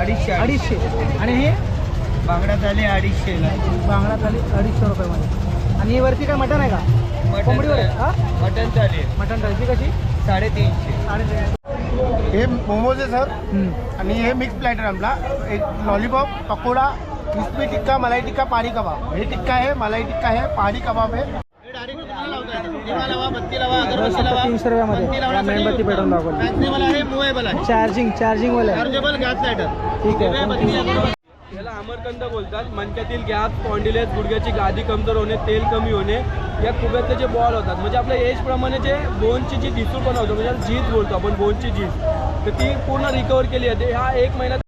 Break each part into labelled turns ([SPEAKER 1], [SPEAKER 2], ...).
[SPEAKER 1] अडीचशे.
[SPEAKER 2] अडीचशे. आणि हे?
[SPEAKER 1] बांगडा झाले अडीचशेला
[SPEAKER 2] बांगडा थाली अडीचशे रुपयामध्ये. आणि हे वरती काय मटण आहे का? कोंबडीवर आहे. हा?
[SPEAKER 1] मटन चालेल
[SPEAKER 2] मटण थाली. कशी?
[SPEAKER 1] साडेतीनशे.
[SPEAKER 2] साडेतीनशे.
[SPEAKER 3] हे मोमोज आहे सर. आणि हे मिक्स प्लॅटर आपला. एक लॉलीपॉप पकोडा क्रिस्पी टिक्का मलाई टिक्का पाणी कबाब. हे टिक्का आहे मलाई टिक्का आहे पाणी कबाब आहे.
[SPEAKER 2] तीनशे रुपयामध्ये. मेणबत्ती पेटवून दाखवली. चार्जिंग चार्जिंग वाले. ठीक आहे.
[SPEAKER 4] याला अमरकंद बोलतात. मनक्यातील गॅप स्पॉन्डिलेस गुडघ्याची गादी कमजोर होणे तेल कमी होणे या खुब्यातले जे बॉल होतात. म्हणजे आपल्या एजप्रमाणे जे बोनची जी दिसूळ पण होतं म्हणजे झीज बोलतो आपण बोनची झीज तर ती पूर्ण रिकवर केली आहे. ह्या एक महिन्यात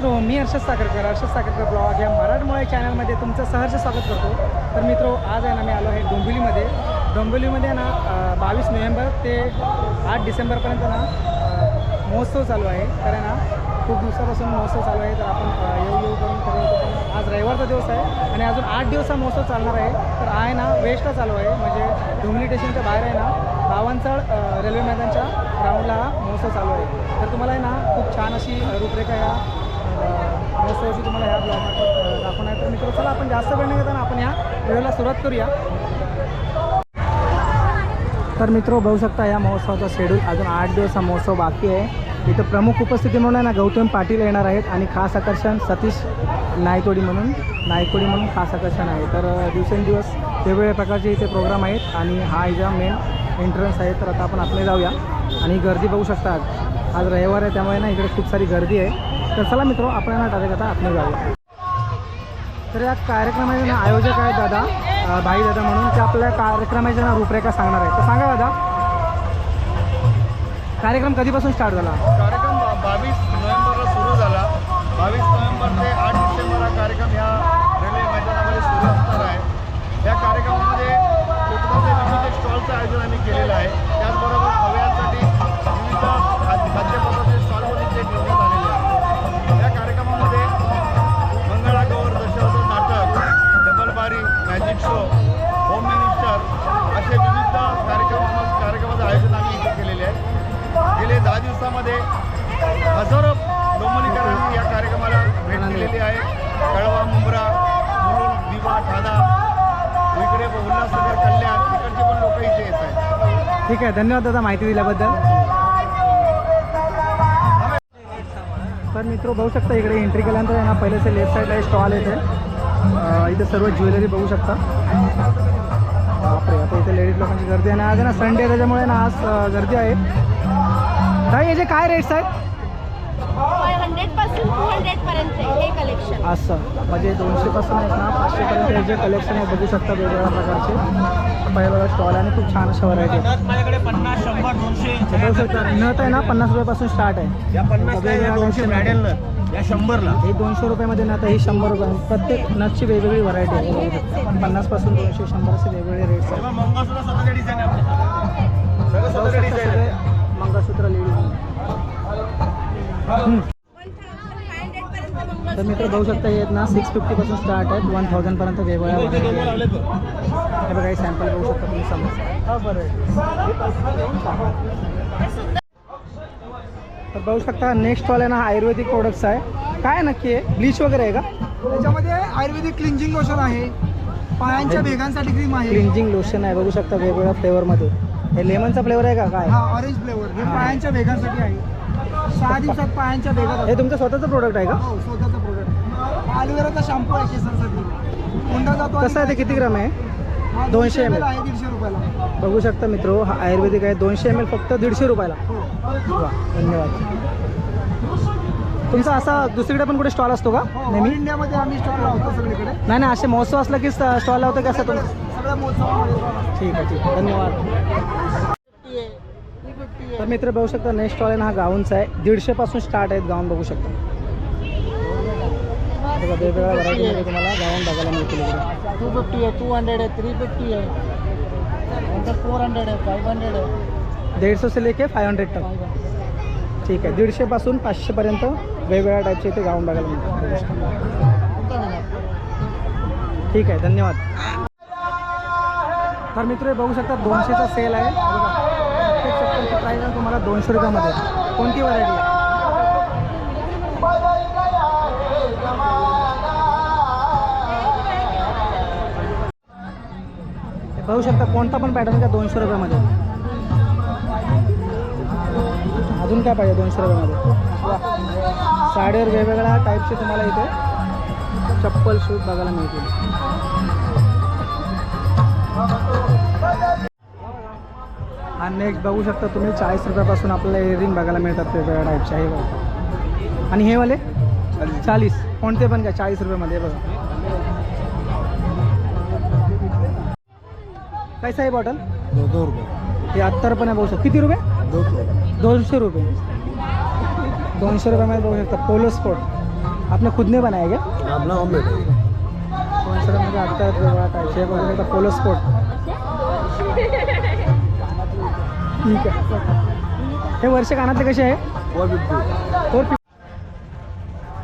[SPEAKER 2] मित्रो मी हर्षद साखरकर. हर्षद साखरकर ब्लॉग या मराठमोळ्या चॅनलमध्ये तुमचं सहर्ष स्वागत करतो. तर मित्र आज आहे ना मी आलो आहे डोंबिवलीमध्ये. डोंबिवलीमध्ये ना बावीस नोव्हेंबर ते आठ डिसेंबरपर्यंत ना महोत्सव चालू आहे. तर आहे ना खूप दिवसापासून महोत्सव चालू आहे. तर आपण येऊ येऊ करून करून आज रविवारचा दिवस आहे आणि अजून आठ दिवस हा महोत्सव चालणार आहे. तर आहे ना वेस्टला चालू आहे. म्हणजे डोंबिवली स्टेशनच्या बाहेर आहे ना बावनचाळ रेल्वे मैदानच्या ग्राउंडला हा महोत्सव चालू आहे. तर तुम्हाला आहे ना खूप छान अशी रूपरेखा या महोत्सवाची तुम्हाला ह्या ब्लॉग दाखवणार तर मित्र चला आपण जास्त वेळ नाही घेताना आपण ह्या व्हिडिओला सुरुवात करूया. तर मित्र बघू शकता या महोत्सवाचा शेड्यूल अजून आठ दिवस हा महोत्सव बाकी आहे. इथं प्रमुख उपस्थिती म्हणून आहे ना गौतम पाटील येणार आहेत आणि खास आकर्षण सतीश नायकोडी म्हणून नायकोडी म्हणून खास आकर्षण आहे. तर दिवसेंदिवस वेगवेगळ्या प्रकारचे इथे प्रोग्राम आहेत आणि हा इजा मेन एंट्रन्स आहे. तर आता आपण आपले जाऊया. आणि गर्दी बघू शकता आज रविवार आहे त्यामुळे ना इकडे खूप सारी गर्दी आहे. तर चला मित्र आपण यांना डायरेक्ट आता आतमध्ये जाऊया. तर या कार्यक्रमाचे ना आयोजक आहेत दादा भाई दादा म्हणून. ते आपल्या कार्यक्रमाच्या ना रूपरेखा सांगणार आहेत. तर सांगा दादा कार्यक्रम कधीपासून स्टार्ट झाला?
[SPEAKER 3] दिवसामध्ये हजारो डोंबनीकरांनी या कार्यक्रमाला भेट दिलेली आहे. कळवा मुंब्रा मुलुंड दिवा ठाणा इकडे उल्हासनगर कल्याण इकडचे पण लोक इथे येत आहेत.
[SPEAKER 2] ठीक आहे धन्यवाद दादा माहिती दिल्याबद्दल. तर मित्र बघू शकता इकडे एंट्री केल्यानंतर आहे ना पहिलेच लेफ्ट साईडला स्टॉल येते. इथे सर्व ज्वेलरी बघू शकता. बापरे आता इथे लेडीज लोकांची गर्दी आहे. आणि आज ना संडे त्याच्यामुळे ना आज गर्दी आहे. ताई याचे काय रेट्स आहेत?
[SPEAKER 5] फाय हंड्रेडपासून टू हंड्रेड पर्यंत हे कलेक्शन
[SPEAKER 2] असं. म्हणजे दोनशेपासून आहेत ना पाचशेपर्यंत हे जे कलेक्शन आहे बघू शकता वेगवेगळ्या प्रकारचे. पहिला स्टॉल आणि खूप छान अशा व्हरायटी
[SPEAKER 1] माझ्याकडे पन्नास शंभर दोनशे
[SPEAKER 2] बघू शकता नट आहे ना पन्नास रुपयापासून स्टार्ट आहे.
[SPEAKER 1] या दोनशे शंभरला.
[SPEAKER 2] हे दोनशे रुपयामध्ये ना आता ही शंभर रुपये. प्रत्येक नटची वेगवेगळी व्हरायटी आहे. पन्नासपासून दोनशे शंभर असे वेगवेगळे रेट्स आहेत. तर मित्र बघू शकता आहेत ना सिक्स फिफ्टीपासून स्टार्ट आहेत. वन थाउजंडपर्यंत वेगवेगळ्या. हे बघा सॅम्पल बघू शकता तुम्ही समोर तर बघू शकता नेक्स्ट वाला ना आयुर्वेदिक प्रोडक्ट्स आहे. काय नक्की आहे ब्लीच वगैरे आहे का?
[SPEAKER 6] त्याच्यामध्ये आयुर्वेदिक क्लिंजिंग लोशन आहे. पायांच्या भेगांसाठी क्रीम आहे.
[SPEAKER 2] क्लिन्झिंग लोशन आहे बघू शकता वेगवेगळ्या फ्लेवरमध्ये हे लेमनचा फ्लेवर आहे का? काय?
[SPEAKER 6] हा ऑरेंज फ्लेवर हे. पायांच्या भेगांसाठी आहे. सहा दिवसात पायांच्या भेगा
[SPEAKER 2] हे तुमचं स्वतःचं प्रोडक्ट आहे का?
[SPEAKER 6] हो स्वतःचा प्रोडक्ट ॲलोवेराचा शॅम्पू आहे केसांसाठी. जातो आणि
[SPEAKER 2] कसं आहे ते किती ग्राम आहे?
[SPEAKER 6] हा
[SPEAKER 2] 200 ml.
[SPEAKER 6] आहे दीडशे रुपयाला.
[SPEAKER 2] बघू शकता मित्र हा आयुर्वेदिक आहे. दोनशे एम एल फक्त दीडशे रुपयाला.
[SPEAKER 6] हो.
[SPEAKER 2] वा धन्यवाद. तुमचा असा दुसरीकडे पण कुठे स्टॉल असतो का?
[SPEAKER 6] हो ऑल
[SPEAKER 2] नेहमी?
[SPEAKER 6] इंडियामध्ये आम्ही स्टॉल लावतो सगळीकडे.
[SPEAKER 2] नाही नाही असे महोत्सव असला की स्टॉल लावतो की असं तुमचं
[SPEAKER 6] सगळ्या महोत्सवामध्ये. stall असतो.
[SPEAKER 2] ठीक आहे ठीक आहे. धन्यवाद
[SPEAKER 6] 50 आहे, 350 आहे.
[SPEAKER 2] तर मित्र बघू शकता नेक्स्ट स्टॉल हा गाऊनचा आहे. दीडशेपासून स्टार्ट आहेत गाऊन बघू शकता. वेगवेगळ्या व्हरायटीमध्ये तुम्हाला गाऊन बघायला मिळतील इकडे.
[SPEAKER 6] 250 आहे टू हंड्रेड आहे थ्री फिफ्टी आहे. फोर हंड्रेड आहे फाईव्ह हंड्रेड आहे.
[SPEAKER 2] दीडशे से लेके फाय हंड्रेड तक ठीक आहे दीडशेपासून पाचशेपर्यंत वेगवेगळ्या टाईपचे इथे गाऊन बघायला
[SPEAKER 6] घेणार
[SPEAKER 2] ठीक आहे धन्यवाद. तर मित्र हे बघू शकता दोनशेचा सेल आहे. हे बघा. आहे तुम्हाला दोनशे रुपयामध्ये. कोणती व्हरायटी आहे? बघू शकता कोणता पण पॅटर्न का दोनशे रुपयामध्ये. अजून काय पाहिजे दोनशे रुपयामध्ये? साडीवर वेगवेगळ्या टाईपचे तुम्हाला इथे चप्पल शूज बघायला मिळतील. हा नेक्स्ट बघू शकता तुम्ही चाळीस रुपयापासून आपल्याला इयरिंग बघायला मिळतात वेगवेगळ्या टाईपचे हे बघा. आणि हे वाले? चाळीस. कोणते पण काय चाळीस रुपयामध्ये हे बघा. कैसा आहे बॉटल
[SPEAKER 3] दो दो रुपये.
[SPEAKER 2] हे अत्तर पण आहे बघू शकता. किती रुपये? दोनशे रुपये. दोनशे रुपयामध्ये बघू शकता. पोलो स्पोर्ट आपने खुद ने बनाया
[SPEAKER 3] ऑमलेट
[SPEAKER 2] दोनशे रुपयामध्ये अत्तर वेगळा टाईपचे बघू शकता पोलो स्पोर्ट ठीक आहे. हे वर्ष कानातले कसे आहे?
[SPEAKER 3] फोर फिफ्टी
[SPEAKER 2] फोर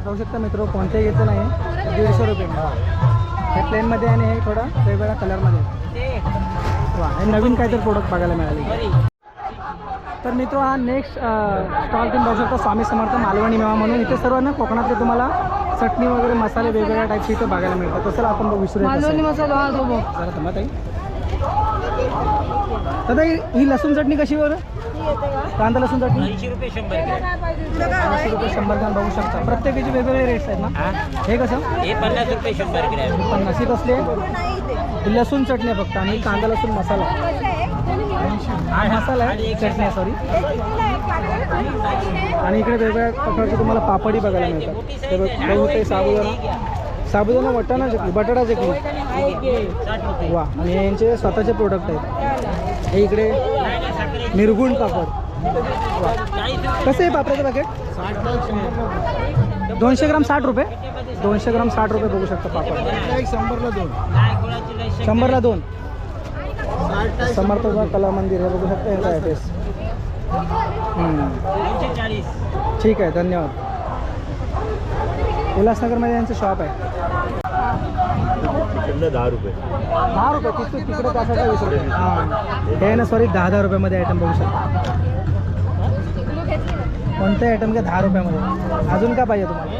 [SPEAKER 2] बघू शकता मित्र कोणतेही घेतलं नाही. दीडशे रुपये. हे प्लेनमध्ये आणि हे थोडं वेगवेगळ्या कलरमध्ये वा हे नवीन काहीतरी प्रोडक्ट बघायला मिळाले. तर मित्र हा नेक्स्ट स्टॉल तुम्ही बघू शकता स्वामी समर्थ मालवणी मेवा म्हणून. इथे सर्व ना कोकणातले तुम्हाला चटणी वगैरे मसाले वेगवेगळ्या टाईपचे इथे बघायला मिळतात. तसं आपण बघू विसरूया
[SPEAKER 6] मसाला
[SPEAKER 2] ताई. दादा ही ही लसूण चटणी कशी बरं? कांदा लसूण चटणी?
[SPEAKER 1] ऐंशी रुपये शंभर ग्रॅम
[SPEAKER 2] ऐंशी रुपये शंभर ग्राम बघू शकता. प्रत्येकाचे वेगवेगळे रेट्स आहेत ना? हे? कसं?
[SPEAKER 1] हे पन्नास रुपये शंभर ग्रॅम.
[SPEAKER 2] पन्नास. ही कसली? आहे ही लसूण चटणी आहे फक्त. आणि कांदा लसूण मसाला. हा मसाला आहे? चटणी आहे सॉरी आणि इकडे वेगवेगळ्या प्रकारचे तुम्हाला पापडी बघायला मिळतात. बघू ते साबुदाणा. साबुदाणा वटाणा चटणी बटाटा चटणी. वा. आणि यांचे स्वतःचे प्रोडक्ट आहेत. हे इकडे निर्गुण पापड. कसं आहे पापडाचं पॅकेट दोनशे ग्राम साठ रुपये. दोनशे ग्राम साठ रुपये बघू शकता पापड.
[SPEAKER 3] शंभरला दोन.
[SPEAKER 2] शंभरला दोन समर्थ कला मंदिर हे बघू शकता यांचा ॲड्रेस ठीक आहे धन्यवाद. उल्हासनगरमध्ये यांचं शॉप आहे.
[SPEAKER 3] दहा रुपये.
[SPEAKER 2] दहा रुपये? तिथे तिकडे त्यासाठी वीस रुपये हां. हे ना सॉरी दहा दहा रुपयामध्ये आयटम बघू शकता. कोणते आयटम घ्या दहा रुपयामध्ये. अजून काय पाहिजे तुम्हाला?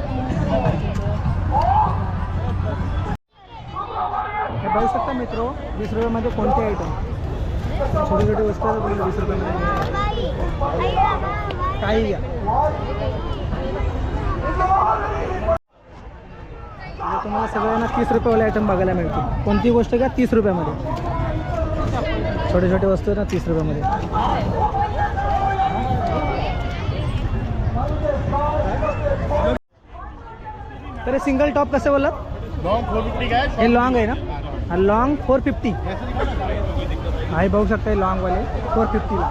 [SPEAKER 2] हे बघू शकता मित्र वीस रुपयामध्ये कोणते आयटम छोटी छोटी वस्तू तुम्ही वीस रुपयामध्ये काही घ्या म्हणजे तुम्हाला सगळ्यांना तीस रुपयेवाले आयटम बघायला मिळतील. कोणती गोष्ट घ्या तीस रुपयामध्ये. छोटे छोटे वस्तू ना तीस रुपयामध्ये. तर हे सिंगल टॉप कसं
[SPEAKER 3] काय
[SPEAKER 2] हे लॉंग आहे ना? लॉंग फोर फिफ्टी हा हे बघू शकता हे लॉंगवाले फोर फिफ्टीला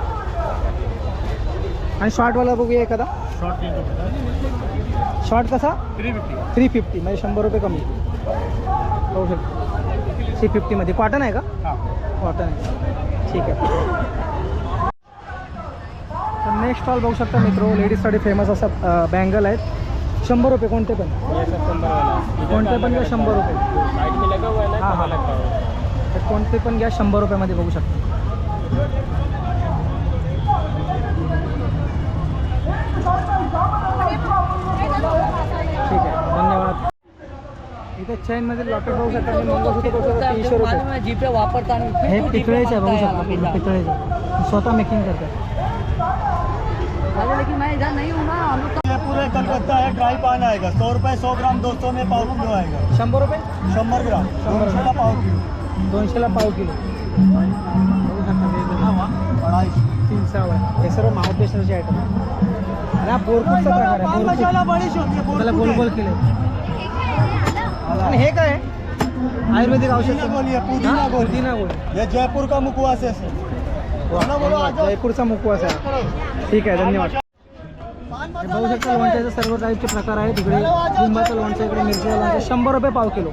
[SPEAKER 2] आणि शॉर्टवाला बघूया एखादा.
[SPEAKER 3] शॉर्ट
[SPEAKER 2] शॉर्ट कसा?
[SPEAKER 3] थ्री फिफ्टी
[SPEAKER 2] थ्री फिफ्टी म्हणजे शंभर रुपये कमी. बघू शकता थ्री फिफ्टीमध्ये कॉटन आहे का? कॉटन आहे. ठीक आहे. तर नेक्स्ट स्टॉल बघू शकता मित्र. लेडीजसाठी फ़ेमस असं बँगल आहेत. शंभर रुपये. कोणते पण? कोणते पण घ्या शंभर रुपये. हाँ हाँ कोणते पण घ्या शंभर रुपयामध्ये बघू शकता ठीक आहे धन्यवाद। इथे चैनमध्ये लॉकेट बघू शकता मंगळसूत्र तीनशे रुपये.
[SPEAKER 6] जीपे वापरताना
[SPEAKER 2] हे पितळेचे आहे बघू शकता पूर्ण स्वतः मेकिंग करतात
[SPEAKER 6] लेकिन मैं इधर नहीं हूँ ना हम लोग
[SPEAKER 3] ये पूरे कलकत्ता है ड्राई पान आएगा। सौ रुपये सौ ग्राम दो सौ में पाव किलो आएगा।
[SPEAKER 2] शंभर रुपये?
[SPEAKER 3] शंभर ग्राम। दोनशेला पाव किलो?
[SPEAKER 2] दोनशेला पाव किलो. बघू शकता. तीन सहा हे सर्व आयटम आणि हा बोरपूरचा प्रकार आहे
[SPEAKER 3] है
[SPEAKER 2] त्याला गोल गोल केले. आणि हे काय? आहे? आयुर्वेदिक औषध
[SPEAKER 3] पुदीना गोली है, पुदीना
[SPEAKER 2] हा?
[SPEAKER 3] गोली। ये जयपुर का मुखवास है बोलो, बोलो, आ जाओ।
[SPEAKER 2] जयपूरचा मुखवास आहे. ठीक आहे धन्यवाद. हे बघू शकता लोणच्याचे सर्व टाईपचे प्रकार आहेत. इकडे लिंबाचं लोणचं इकडे मिरचीचं लोणचं. शंभर रुपये पाव किलो.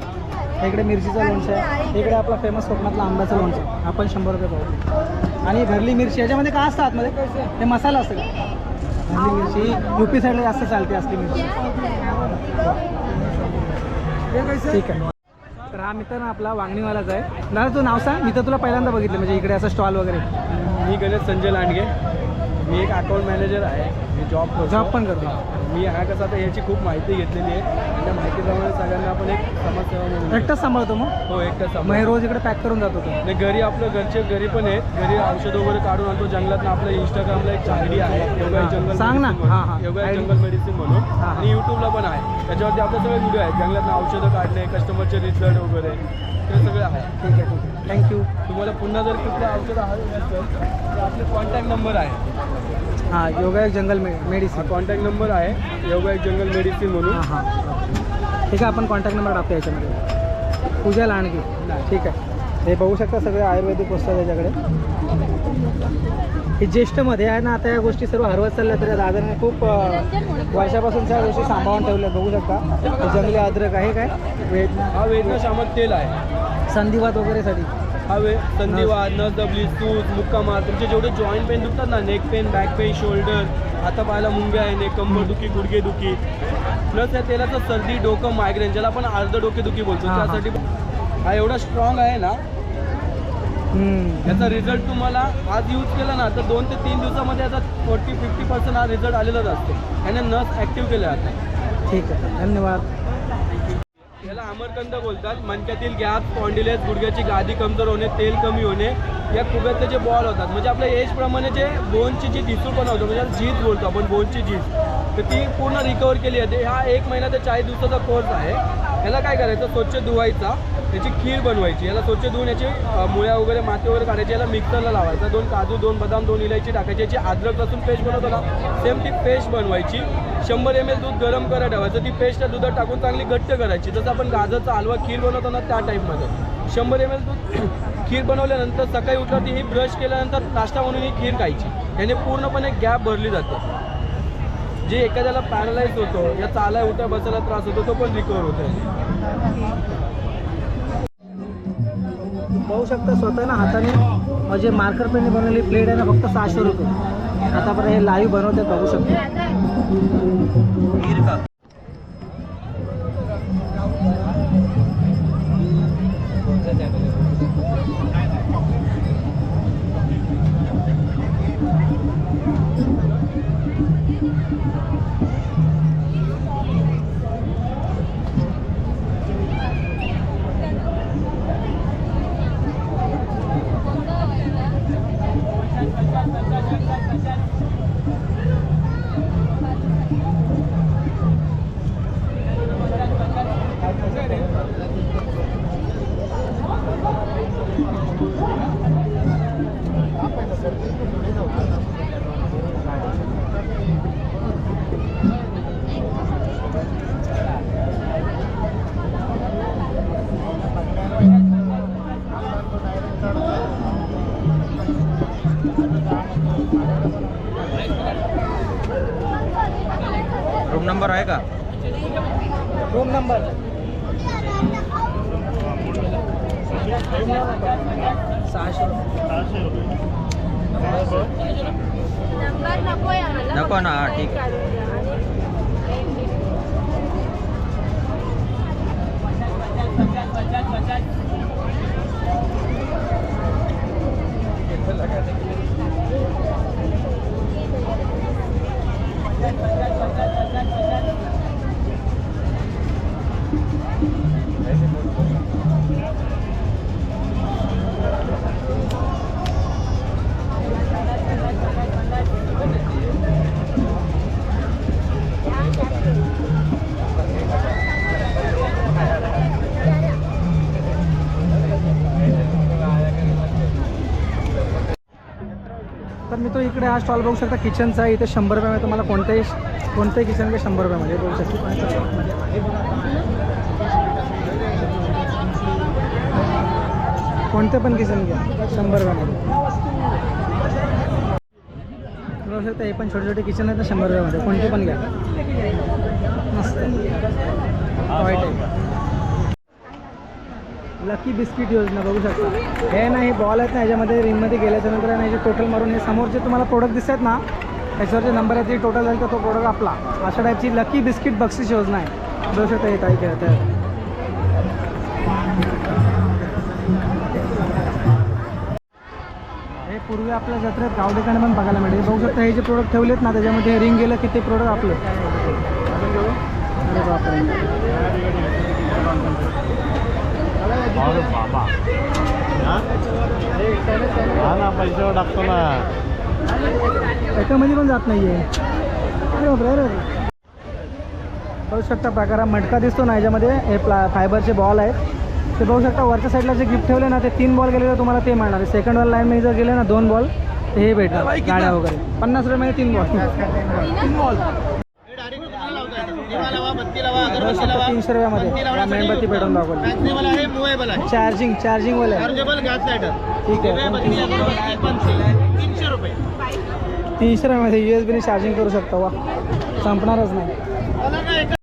[SPEAKER 2] इकडे मिरचीचं लोणचं आहे. इकडे आपला फेमस कोकणातला आंब्याचं लोणचं आपण शंभर रुपये पाव किलो. आणि भरली मिरची याच्यामध्ये काय असतं आतमध्ये? हे मसाला असतं का मिरची युपी साईडला जास्त चालते असली मिरची ठीक आहे. तर हा मित्र ना आपला वांगणीवालाच आहे. दादा तू नाव सांग. मी तर तुला पहिल्यांदा बघितलं म्हणजे इकडे असं स्टॉल वगैरे.
[SPEAKER 4] मी गणेश संजय लांडगे. मी एक अकाउंट मॅनेजर आहे. मी जॉब करतो.
[SPEAKER 2] जॉब पण करतो.
[SPEAKER 4] मी हा कसं आता याची खूप माहिती घेतलेली आहे. आणि त्या माहितीप्रमाणे सगळ्यांना आपण एक समाजसेवा म्हणून
[SPEAKER 2] एकटाच सांभाळतो मग?
[SPEAKER 4] हो एकटाच
[SPEAKER 2] मग हे रोज इकडे पॅक करून जातो तो.
[SPEAKER 4] आणि घरी आपलं घरचे घरी पण आहेत. घरी औषध वगैरे काढून आणतो. जंगलात आपलं इंस्टाग्रामला एक चांगली आहे. योगा जंगल
[SPEAKER 2] सांग ना. हा, हा.
[SPEAKER 4] योगा. जंगल मेडिसिन म्हणून. आणि यूट्यूबला पण आहे. त्याच्यावरती आपले सगळे व्हिडिओ आहेत. जंगलात औषधं काढणे कस्टमरचे रिझल्ट वगैरे. ते सगळे आहे.
[SPEAKER 2] ठीक आहे ठीक आहे. थँक्यू
[SPEAKER 4] तुम्हाला पुन्हा जर कुठलं औषध हवे असेल तर आपले कॉन्टॅक्ट नंबर आहे.
[SPEAKER 2] हां योगा जंगल मे मेडिसिन.
[SPEAKER 4] कॉन्टॅक्ट नंबर आहे. योगा जंगल मेडिसिन म्हणून.
[SPEAKER 2] हां हां. ठीक आहे आपण कॉन्टॅक्ट नंबर टाकतो याच्यामध्ये. पूजा लांडगे. ठीक आहे. हे बघू शकता सगळे आयुर्वेदिक वस्तू त्याच्याकडे हे ज्येष्ठमध्ये आहे ना आता या गोष्टी सर्व हरवत चालल्या तर दादाने खूप वर्षापासून त्या गोष्टी सांभाळून ठेवल्या बघू शकता. जंगली अद्रक आहे काय? वेद
[SPEAKER 4] हा वेदना शामक तेल आहे.
[SPEAKER 2] संधिवात वगैरेसाठी.
[SPEAKER 4] हा वे संधिवात नस दबली सूज मुक्कामार तुमचे जेवढे जॉईंट पेन दुखतात ना neck pain back pain shoulder हातापायाला मुंग्या आहे नेक कंबर दुखी गुडघे दुखी. प्लस या तेलाचं सर्दी डोकं मायग्रेन ज्याला आपण अर्ध डोके दुखी बोलतो. त्यासाठी हा एवढा स्ट्रॉंग आहे ना. याचा रिझल्ट तुम्हाला आज यूज केला ना तर दोन ते तीन दिवसामध्ये याचा फोर्टी फिफ्टी पर्सेंट हा रिझल्ट आलेलाच असतो. याने नस ॲक्टिव्ह केले जातात
[SPEAKER 2] ठीक आहे धन्यवाद.
[SPEAKER 4] याला अमरकंद बोलतात. मणक्यातील गॅप पॉन्डिलेस गुडघ्याची गादी कमजोर होणे तेल कमी होणे या कुब्यातले जे बॉल होतात. म्हणजे आपल्या एजप्रमाणे जे बोनची जी ढिसूळपणा होतो म्हणजे झीज बोलतो आपण बोनची झीज तर ती पूर्ण रिकवर केली जाते. हा एक महिना ते चाळीस दिवसाचा कोर्स आहे. याला काय करायचं? स्वच्छ धुवायचा. त्याची खीर बनवायची याला स्वच्छ धुवून याची मुळ्या वगैरे माती वगैरे काढायची याला मिक्सरला लावायचा. दोन काजू दोन बदाम दोन इलायची टाकायची याची अद्रक लसूण पेस्ट बनवतो ना सेम ती पेस्ट बनवायची. शंभर एम एल दूध गरम करायला ठेवायचं ती पेस्ट दुधात टाकून चांगली घट्ट करायची. जसं आपण गाजरचा हलवा खीर बनवतो ना त्या टाईपमध्ये. शंभर एम एल दूध खीर बनवल्यानंतर सकाळी उठल्यावरती ही ब्रश केल्यानंतर नाश्ता म्हणून ही खीर खायची. याने पूर्णपणे गॅप भरली जाते. जे एखाद्याला पॅरलाइज होतो या चालाय उठ्या बसायला त्रास होतो तो पण रिकवर होतो.
[SPEAKER 2] पाहू शकता स्वतः ना हाताने जे मार्कर पेनने बनवलेली प्लेट आहे ना फक्त सहाशे रुपये. आतापर्यंत हे लाईव्ह बनवतात बघू शकतो.
[SPEAKER 1] हां ठीक
[SPEAKER 5] Thank you.
[SPEAKER 2] तर मी तो इकडे हा स्टॉल बघू शकता किचनचा आहे. इथे शंभर रुपयामध्ये तुम्हाला कोणत्याही कोणत्याही किचन घ्या शंभर रुपयामध्ये बघू शकता. कोणते पण किचन घ्या. शंभर रुपयामध्ये. बघू शकता हे पण छोटे छोटे किचन आहेत ना शंभर रुपयामध्ये कोणते पण घ्या. मस्त. वाईट आहे. लकी बिस्किट योजना बघू शकता. हे ना हे बॉल आहेत ना याच्यामध्ये रिंगमध्ये गेल्याच्यानंतर ना याचे टोटल मारून हे समोर जे तुम्हाला प्रोडक्ट दिसत ना त्याच्यावर जे नंबर आहे ते टोटल झालं तर तो प्रोडक्ट आपला. अशा टाईपची लकी बिस्किट बक्षीस योजना आहे. बघू शकता हे आहे खेळत पूर्वी आपल्या जत्रेत गावडेकाने पण बघायला मिळेल. बघू शकता हे जे प्रोडक्ट ठेवलेत ना त्याच्यामध्ये रिंग गेलं की ते प्रोडक्ट आपले? अरे बापरे.
[SPEAKER 3] पैशावर टाकतो ना
[SPEAKER 2] एकामध्ये पण जात नाहीये. अरे बापरे अरे बघू शकता प्रकार हा मटका दिसतो ना याच्यामध्ये. हे प्ला फायबरचे बॉल आहेत. ते बघू शकता वरच्या साईडला जे गिफ्ट ठेवले ना ते तीन बॉल गेले तर तुम्हाला ते मिळणार सेकंड वर लाईन जर गेले ना दोन बॉल तर हे भेटणार गाड्या वगैरे. पन्नास रुपये तीन बॉल तीन बॉल तीनशे रुपयामध्ये. मेणबत्ती पेटवून दाखवली. चार्जिंग चार्जिंग वाले. ठीक आहे.
[SPEAKER 3] तीनशे
[SPEAKER 2] रुपयामध्ये यू एस बीने चार्जिंग करू शकता वा. संपणारच नाही.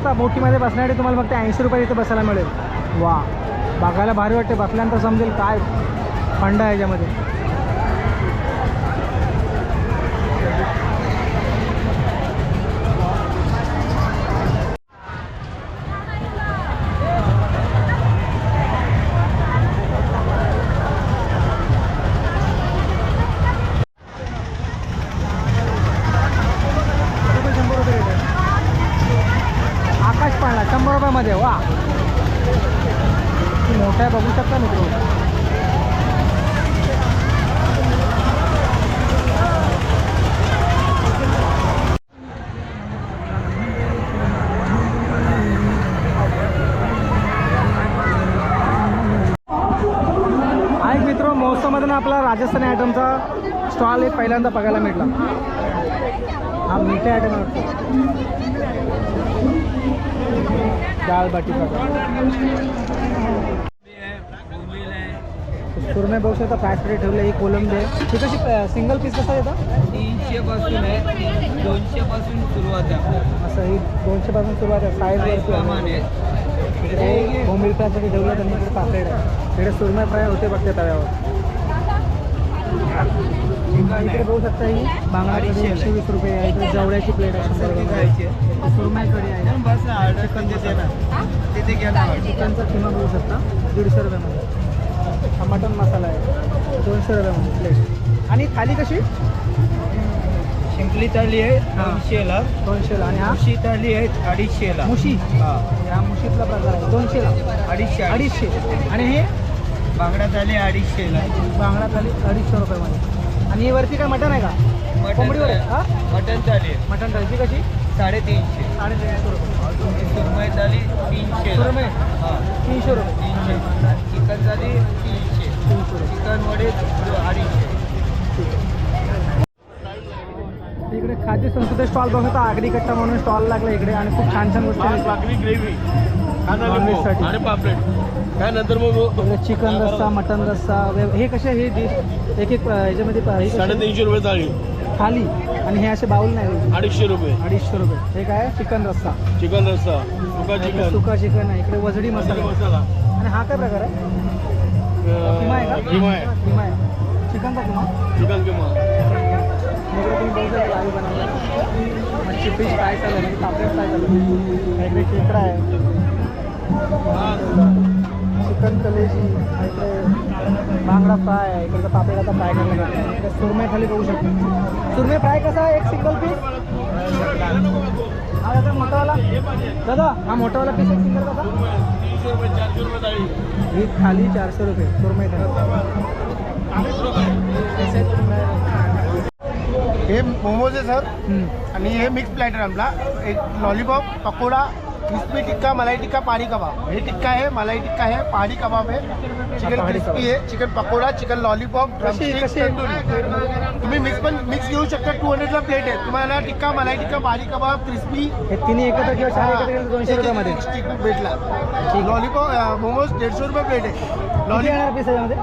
[SPEAKER 2] शकता बोटीमध्ये बसण्यासाठी तुम्हाला फक्त ऐंशी रुपये इथे बसायला मिळेल. वा बघायला भारी वाटते बसल्यानंतर समजेल काय फंड आहे याच्यामध्ये. पहिल्यांदा बघायला भेटला हा मिठे आयटम वाटतो डाळ बाटी सुरमे बघू शकता फॅक्टरी ठेवले ही कोलंबी आहे ही कशी सिंगल पीस कसा येतं
[SPEAKER 1] तीनशे पासून आहे. दोनशे पासून सुरुवात आहे
[SPEAKER 2] असं ही दोनशे पासून सुरुवात आहे. साईज इकडे बोंबील फ्रायसाठी ठेवलं त्यांनी पापलेट आहे इकडे सुरमई फ्राय होते बघते तव्यावर. इकडे बघू शकता ही बांगडा एकशे वीस रुपये आहे. इकडे जवळ्याची प्लेट आहे शंभर रुपये सुरमई कढी आहे. चिकनचा किमा बघू शकता दीडशे रुपयामध्ये. हा मटन मसाला आहे. दोनशे रुपयामध्ये प्लेट आणि थाली कशी?
[SPEAKER 1] शिंपली थाली आहे दोनशेला.
[SPEAKER 2] दोनशेला. आणि हा?
[SPEAKER 1] मुशी थाली आहे अडीचशेला.
[SPEAKER 2] मुशी?
[SPEAKER 1] हा.
[SPEAKER 2] या मुशीतला प्रकार आहे. दोनशेला.
[SPEAKER 1] अडीचशे.
[SPEAKER 2] अडीचशे. आणि हे?
[SPEAKER 1] बांगडा थाली अडीचशेला.
[SPEAKER 2] बांगडा थाली अडीचशे रुपयामध्ये. आणि ही वरती काय मटन आहे का?
[SPEAKER 1] मटन
[SPEAKER 2] कोंबडीवर आहे. हा?
[SPEAKER 1] मटन थाली आहे.
[SPEAKER 2] मटन थाली. ती कशी?
[SPEAKER 1] साडेतीनशे.
[SPEAKER 2] साडेतीनशे रुपये.
[SPEAKER 1] सुरमई थाली तीनशे.
[SPEAKER 2] सुरमई?
[SPEAKER 1] हा.
[SPEAKER 2] तीनशे रुपये.
[SPEAKER 1] तीनशे. चिकन थाली तीनशे. चिकन वडे अडीचशे.
[SPEAKER 2] इकडे खाद्य संस्कृती स्टॉल बघता आगरी कट्टा म्हणून स्टॉल लागला इकडे आणि खूप छान छान गोष्टी.
[SPEAKER 3] भाकरी ग्रेव्ही
[SPEAKER 2] Non-veg साठी.
[SPEAKER 3] आणि पापलेट काय नंतर मग
[SPEAKER 2] चिकन रस्सा मटन रस्सा हे कसे हे डिश एक एक अं, याच्यामध्ये प- हे कसे?
[SPEAKER 3] साडेतीनशे रुपये थाळी.
[SPEAKER 2] थाली. आणि हे असे बाउल नाही
[SPEAKER 3] अडीचशे रुपये.
[SPEAKER 2] अडीचशे रुपये. हे काय? चिकन रस्सा.
[SPEAKER 3] चिकन रस्सा. सुका
[SPEAKER 2] इकडे
[SPEAKER 3] चिकन.
[SPEAKER 2] सुका चिकन आहे. इकडे वजडी मसाला.
[SPEAKER 3] मसाला.
[SPEAKER 2] आणि हा काय प्रकार आहे? किमा आहे का?
[SPEAKER 3] किमा आहे.
[SPEAKER 2] किमा आहे. चिकनचा किमा?
[SPEAKER 3] चिकन किमा.
[SPEAKER 2] इकडे तुम्ही बघू शकता लाईव्ह बनवलं. मच्छी फिश फ्राय चालू आहे. पापलेट फ्राय चालू आहे. इकडे खेकडा आहे. चिकन कलेजी इकडे बांगडा फ्राय आहे. इकडे पापलेट आता फ्राय करायला लागला इकडे सुरमई खाली बघू शकतो. सुरमई फ्राय कसा आहे? एक सिंगल पीस हा दादा मोठावाला? दादा हा मोठावाला पीस एक सिंगल कसा? ही थाली चारशे रुपये सुरमई
[SPEAKER 3] हे मोमोज आहे सर. आणि हे मिक्स प्लॅटर आपला एक लॉलीपॉप पकोडा क्रिस्पी टिक्का मलाई टिक्का पहाड़ी कबाब। हे टिक्का आहे मलाई टिक्का है पहाड़ी कबाब है। चिकन क्रिस्पी आहे चिकन पकोडा चिकन लॉलीपॉप? तुम्ही मिक्स पण मिक्स घेऊ शकता टू हंड्रेडला प्लेट आहे तुम्हाला टिक्का मलाई टिक्का पहाडी कबाब क्रिस्पी
[SPEAKER 2] हे तिन्ही एकत्र किंवा चार एकत्र दोनशे रुपयामध्ये
[SPEAKER 3] भेटला लॉलीपॉप मोमोज दीडशे रुपये प्लेट आहे
[SPEAKER 2] किती
[SPEAKER 3] लॉली
[SPEAKER 2] पीस याच्यामध्ये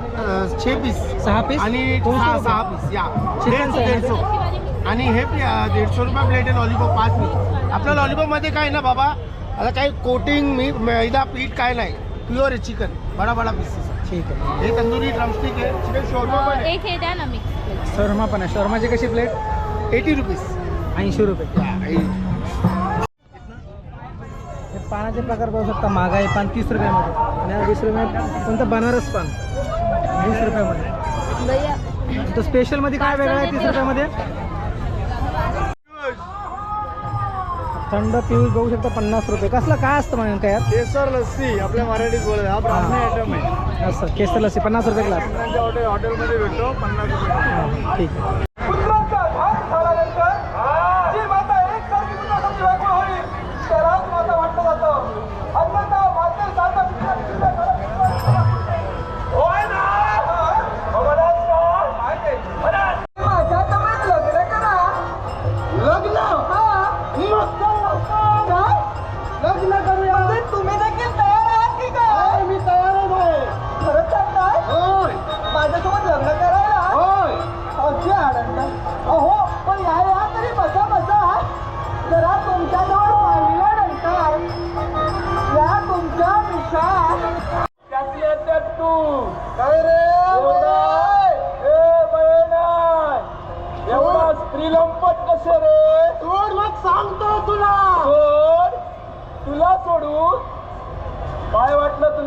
[SPEAKER 3] छे पीस।
[SPEAKER 2] सहा पीस?
[SPEAKER 3] आणि सहा. पीस या।
[SPEAKER 2] चिकन
[SPEAKER 3] दीडशे दीडशे आणि हे दीडशे रुपये प्लेट आहे लॉलीपॉप पाच पीस। आपल्या लॉलीपॉपमध्ये काय ना बाबा? आता काही कोटिंग मी मैदा पीठ काय नाही. प्युअर आहे चिकन बडा बडा पीसेस
[SPEAKER 2] ठीक आहे.
[SPEAKER 3] हे तंदुरी ड्रमस्टिक आहे. चिकन शोरमा पण आहे.
[SPEAKER 5] एक हे द्या ना मिक्स
[SPEAKER 2] शर्मा पण आहे. शर्माची कशी प्लेट
[SPEAKER 7] एटी रुपीज
[SPEAKER 2] ऐंशी रुपये. हे पानाचे प्रकार पाहू शकता. महागाई पान तीस रुपयामध्ये. आणि हा वीस रुपये कोणतं? बनारस पान. वीस रुपयामध्ये.
[SPEAKER 5] भैया.
[SPEAKER 2] तो स्पेशलमध्ये काय वेगळं आहे? तीस रुपयामध्ये? थंड पिऊस बघू शकता पन्नास रुपये. कसलं काय असतं म्हणून काय
[SPEAKER 7] केसर लस्सी आपल्या मराठीत बोलत हा ब्राह्मणी आयटम आहे.
[SPEAKER 2] असं केसर लस्सी पन्नास रुपये ग्लास
[SPEAKER 7] हॉटेलमध्ये भेटतो पन्नास रुपये.
[SPEAKER 2] ठीक आहे.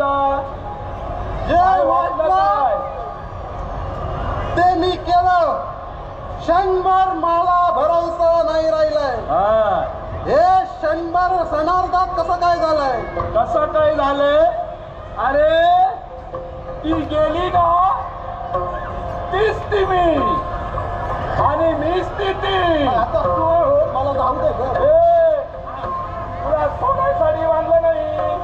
[SPEAKER 8] वाटलं तुला
[SPEAKER 9] जे
[SPEAKER 8] काय वाटलं काय
[SPEAKER 9] वाटलं ते मी केलं शंभर माळा भरवसा नाही राहिलाय
[SPEAKER 8] हा.
[SPEAKER 9] हे शंभर सणार्धात कसं काय झालंय?
[SPEAKER 8] कसं काय झालंय? अरे ती गेली ना? तीच ती मी. आणि मीच ती. ती
[SPEAKER 9] आता तू मला जाऊ दे
[SPEAKER 8] तुला सोडायसाठी बांधलं नाही.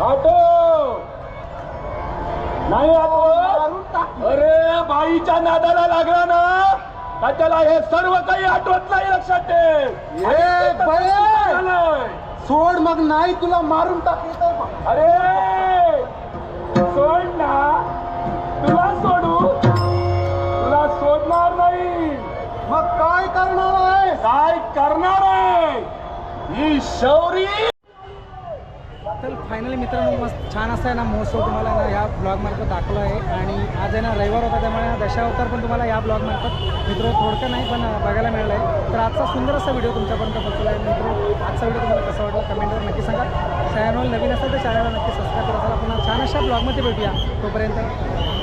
[SPEAKER 8] आठव नाही
[SPEAKER 9] टाक.
[SPEAKER 8] अरे बाईच्या नादाला लागला ना? का त्याला हे सर्व काही आठवत नाही लक्षात ठेव? ते.
[SPEAKER 9] सोड मग नाही तुला मारून टाकली तर मग.
[SPEAKER 8] अरे सोड ना. तुला सोडू? तुला सोडणार नाही.
[SPEAKER 9] मग काय करणार आहे
[SPEAKER 8] काय करणार आहे? ही शौरी
[SPEAKER 2] तर फायनली मित्रांनो मस्त छान असा आहे ना महोत्सव तुम्हाला ना या ब्लॉगमार्फत दाखवला आहे. आणि आज आहे ना रविवार होता त्यामुळे दशावतार पण तुम्हाला या ब्लॉगमार्फत मित्र थोडकं नाही पण बघायला मिळालं आहे तर आजचा सुंदर असा व्हिडिओ तुमच्यापर्यंत पोहोचला आहे. मित्र आजचा व्हिडिओ तुम्हाला कसा वाटला कमेंटवर नक्की सांगा. चॅनल नवीन असेल तर चॅनलला नक्की सबस्क्राईब करा. आपण छान अशा ब्लॉगमध्ये भेटूया. तोपर्यंत